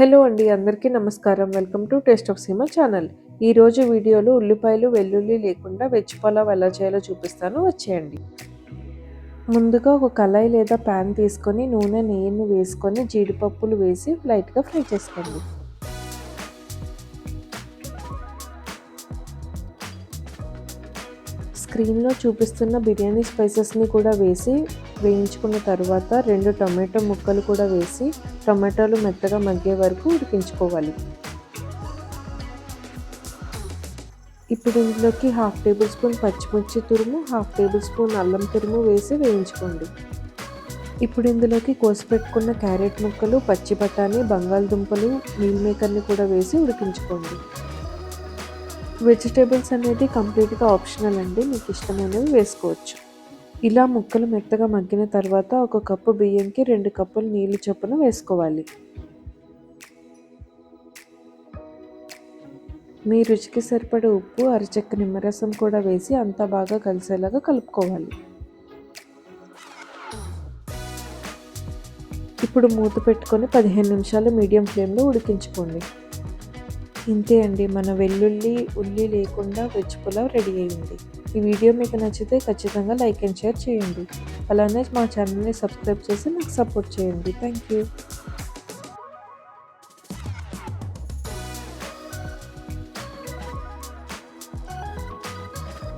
Hello అండి అందరికీ నమస్కారం. Welcome to taste of cinema channel. ఈరోజు వీడియోలో ఉల్లిపాయలు వెల్లుల్లి లేకుండా వెజ్ పలావ్ ఎలా చేయాలో చూపిస్తాను. వచ్చేయండి. ముందుగా ఒక కళాయి లేదా ప్యాన్ తీసుకొని నూనె నెయ్యిని వేసుకొని జీడిపప్పులు వేసి లైట్గా ఫ్రై చేసుకోండి. స్క్రీన్లో చూపిస్తున్న బిర్యానీ స్పైసెస్ని కూడా వేసి వేయించుకున్న తర్వాత రెండు టొమాటో ముక్కలు కూడా వేసి టొమాటోలు మెత్తగా మగ్గే వరకు ఉడికించుకోవాలి. ఇప్పుడు ఇందులోకి హాఫ్ టేబుల్ స్పూన్ పచ్చిమిర్చి తురుము హాఫ్ టేబుల్ స్పూన్ అల్లం తురుము వేసి వేయించుకోండి. ఇప్పుడు ఇందులోకి కోసి పెట్టుకున్న క్యారెట్ ముక్కలు పచ్చి బఠానీ బంగాళదుంపలు మీల్ మేకర్ని కూడా వేసి ఉడికించుకోండి. వెజిటేబుల్స్ అనేది కంప్లీట్గా ఆప్షనల్ అండి. మీకు ఇష్టమైనవి వేసుకోవచ్చు. ఇలా ముక్కలు మెత్తగా మగ్గిన తర్వాత ఒక కప్పు బియ్యంకి రెండు కప్పులు నీళ్ళు చొప్పున వేసుకోవాలి. మీ రుచికి సరిపడే ఉప్పు అరచెక్క నిమ్మరసం కూడా వేసి అంతా బాగా కలిసేలాగా కలుపుకోవాలి. ఇప్పుడు మూత పెట్టుకొని పదిహేను నిమిషాలు మీడియం ఫ్లేమ్లో ఉడికించుకోండి. ఇంతే అండి. మన వెల్లుల్లి ఉల్లి లేకుండా వెజ్ పులావ్ రెడీ అయ్యింది. ఈ వీడియో మీకు నచ్చితే ఖచ్చితంగా లైక్ అండ్ షేర్ చేయండి. అలానే మా ఛానల్ని సబ్స్క్రైబ్ చేసి నాకు సపోర్ట్ చేయండి. Thank you